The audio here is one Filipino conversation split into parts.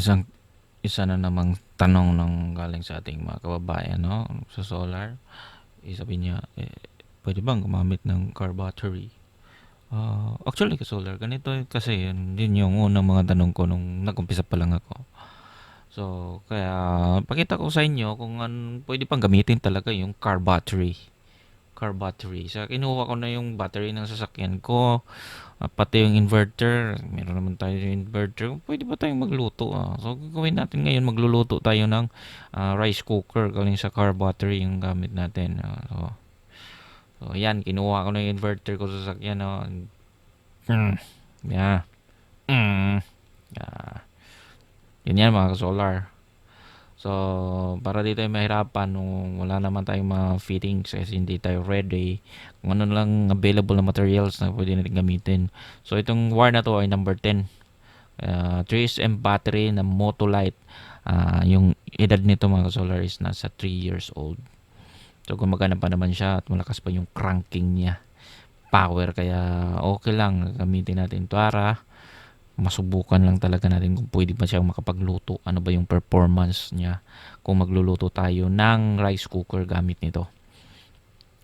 isang isa na namang tanong ng galing sa ating mga kababayan no sa solar. Eh, sabi niya, eh, pwede bang gumamit ng car battery? Ah, actually sa solar ganito kasi yun, yun yung unang mga tanong ko nung nag-umpisa pa lang ako. So, kaya pakita ko sa inyo kung an, pwede pang gamitin talaga yung car battery. Car battery. Sa kinuha ko na yung battery ng sasakyan ko, ah, pati yung inverter. Meron naman tayo yung inverter. Pwede ba tayong magluto? Ah? So, gagawin natin ngayon, magluluto tayo ng ah, rice cooker galing sa car battery yung gamit natin. Ah, so, so, yan, kinuha ko na yung inverter ko sa sasakyan. No? Mm. Yeah. Mm. Yeah. Yun yan mga solar. So, para di tayo mahirapan nung wala naman tayong mga fittings kasi hindi tayo ready. Kung ano lang available na materials na pwede natin gamitin. So, itong wire na to ay number 10. Uh, 3SM battery na Motolite. Uh, yung edad nito mga solar is nasa 3 years old. So, gumagana pa naman siya at malakas pa yung cranking niya. Power kaya okay lang gamitin natin para masubukan lang talaga natin kung pwede ba siya makapagluto. Ano ba yung performance niya kung magluluto tayo ng rice cooker gamit nito.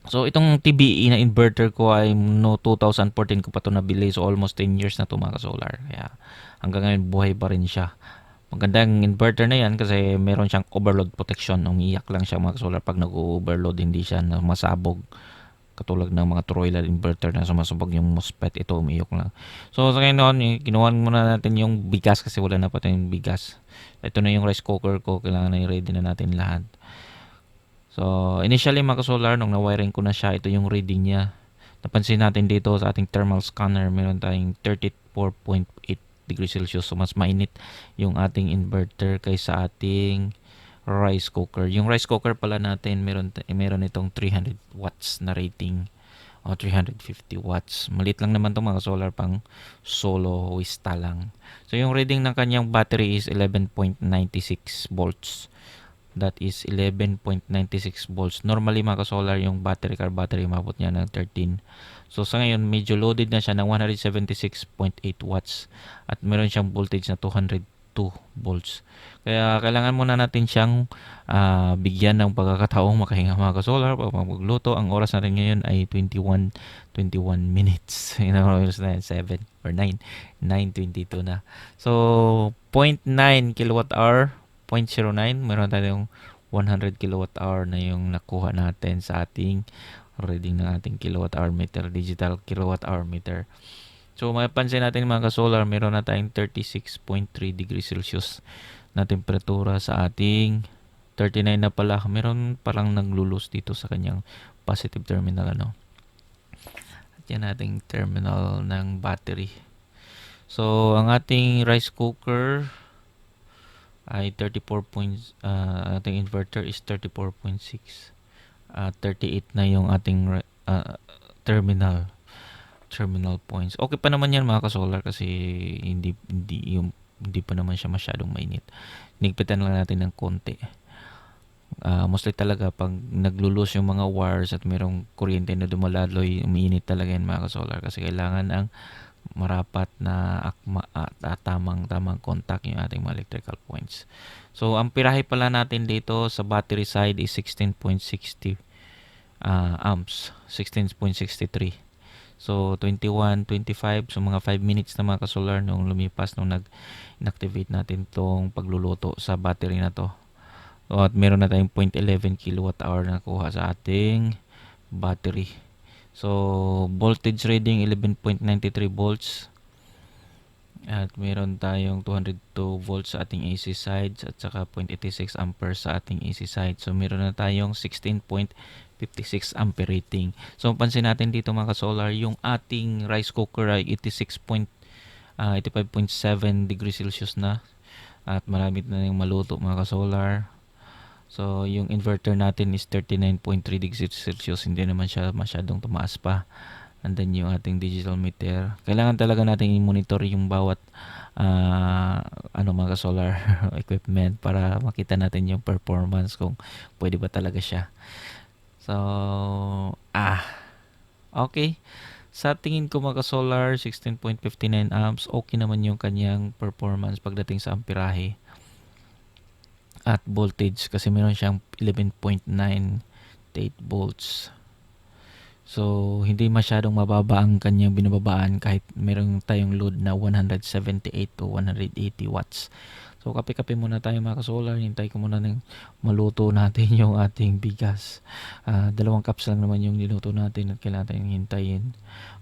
So itong TBE na inverter ko ay no 2014 ko pa to nabili so almost 10 years na to mga solar. Kaya hanggang ngayon buhay pa rin siya. Magandang inverter na yan kasi meron siyang overload protection. Umiiyak lang siya mga solar pag nag-overload hindi siya masabog katulad ng mga Troiler inverter na sumasubog yung MOSFET ito umiyok lang. So sa ngayon kinuha muna natin yung bigas kasi wala na pa tayong bigas. Ito na yung rice cooker ko kailangan na i-ready na natin lahat. So initially mga solar nung na-wiring ko na siya ito yung reading niya. Napansin natin dito sa ating thermal scanner meron tayong 34.8 degrees Celsius. So mas mainit yung ating inverter kaysa ating rice cooker. Yung rice cooker pala natin, meron, meron itong 300 watts na rating o 350 watts. Malit lang naman itong mga solar pang solo wista lang. So yung reading ng kanyang battery is 11.96 volts. That is 11.96 volts. Normally mga solar yung battery car battery mabot niya ng 13. So sa ngayon medyo loaded na siya ng 176.8 watts at meron siyang voltage na 200 volts. Kaya kailangan muna natin siyang uh, bigyan ng pagkakataong makahinga mga ka-solar pag magluto. Ang oras natin ngayon ay 21 21 minutes. You know, 7 or 9. 9.22 na. So, 0.9 kilowatt hour, 0.09. Meron tayong 100 kilowatt hour na yung nakuha natin sa ating reading ng ating kilowatt hour meter, digital kilowatt hour meter. So mapapansin natin mga ka-solar, meron na tayong 36.3 degrees Celsius na temperatura sa ating 39 na pala. Meron parang naglulus dito sa kanyang positive terminal ano. At yan ating terminal ng battery. So ang ating rice cooker ay 34 points, uh, ating inverter is 34.6. Uh, 38 na yung ating uh, terminal terminal points. Okay pa naman yan mga ka-solar kasi hindi hindi yung hindi pa naman siya masyadong mainit. Nigpitan lang natin ng konti. Uh, mostly talaga pag naglulus yung mga wires at mayroong kuryente na dumalaloy, umiinit talaga yan mga ka-solar kasi kailangan ang marapat na akma at, at tamang tamang contact yung ating mga electrical points. So ang pirahe pala natin dito sa battery side is 16.60 uh, amps, 16.63 So, 21, 25. So, mga 5 minutes na mga ka-solar nung lumipas nung nag-inactivate natin tong pagluluto sa battery na to. So, at meron na tayong 0.11 kilowatt hour na kuha sa ating battery. So, voltage reading 11.93 volts. At meron tayong 202 volts sa ating AC side at saka 0.86 amperes sa ating AC side. So, meron na tayong 16.56 ampere rating. So, pansin natin dito mga solar yung ating rice cooker ay 86. Uh, 85.7 degrees Celsius na. At marami na yung maluto mga solar. So, yung inverter natin is 39.3 degrees Celsius. Hindi naman siya masyadong tumaas pa and then yung ating digital meter kailangan talaga natin i-monitor yung bawat uh, ano mga solar equipment para makita natin yung performance kung pwede ba talaga siya so ah okay Sa tingin ko mga solar 16.59 amps, okay naman yung kanyang performance pagdating sa amperahe at voltage kasi meron siyang 11.98 volts. So, hindi masyadong mababa ang kanyang binababaan kahit meron tayong load na 178 to 180 watts. So, kape-kape muna tayo mga solar. Hintay ko muna ng maluto natin yung ating bigas. Ah, dalawang cups lang naman yung niluto natin at kailangan tayong hintayin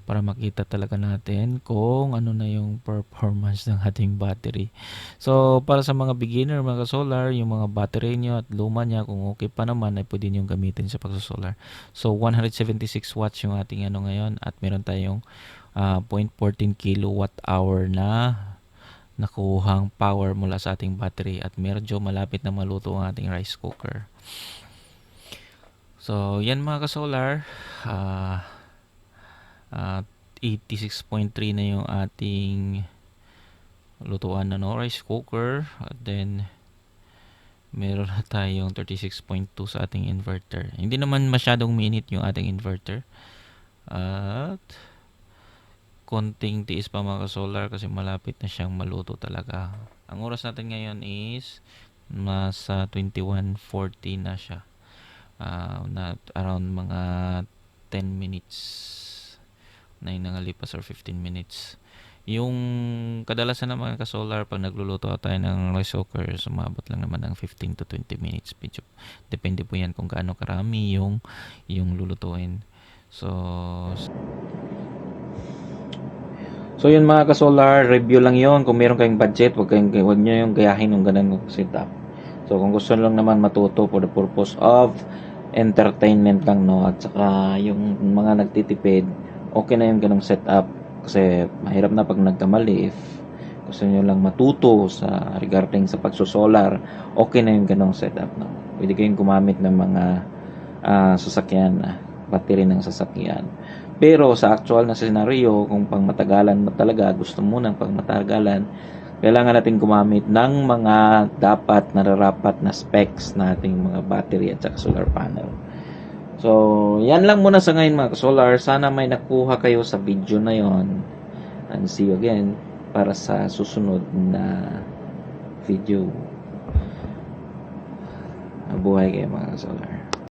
para makita talaga natin kung ano na yung performance ng ating battery. So, para sa mga beginner, mga solar, yung mga battery nyo at luma niya, kung okay pa naman, ay pwede nyo gamitin sa pagsosolar. So, 176 watts yung ating ano ngayon at meron tayong ah, 0.14 kilowatt hour na nakuhang power mula sa ating battery at medyo malapit na maluto ang ating rice cooker. So, yan mga ka-solar. Ah, at 86.3 na yung ating lutuan na no rice cooker at then meron na tayong 36.2 sa ating inverter hindi naman masyadong minute yung ating inverter at konting tiis pa mga solar kasi malapit na siyang maluto talaga ang oras natin ngayon is nasa 21.40 na siya Ah, na around mga 10 minutes 9 na nga lipas or 15 minutes. Yung kadalasan ng mga ka-solar pag nagluluto tayo ng rice cooker, sumabot lang naman ng 15 to 20 minutes. Medyo, depende po yan kung gaano karami yung, yung lulutuin. So, So yun mga ka-solar, review lang yon Kung meron kayong budget, wag, kayong, wag nyo yung gayahin ng ganun setup. So kung gusto lang naman matuto for the purpose of entertainment lang no? At saka yung mga nagtitipid okay na yung ganong setup. Kasi mahirap na pag nagkamali if gusto nyo lang matuto sa regarding sa pagsosolar okay na yung ganong setup no? Pwede kayong gumamit ng mga ah, sasakyan ah, battery ng sasakyan pero sa actual na scenario kung pang matagalan mo talaga gusto mo ng pang matagalan kailangan natin gumamit ng mga dapat nararapat na specs na ating mga battery at saka solar panel. So, yan lang muna sa ngayon mga solar. Sana may nakuha kayo sa video na yon. And see you again para sa susunod na video. Mabuhay kayo mga solar.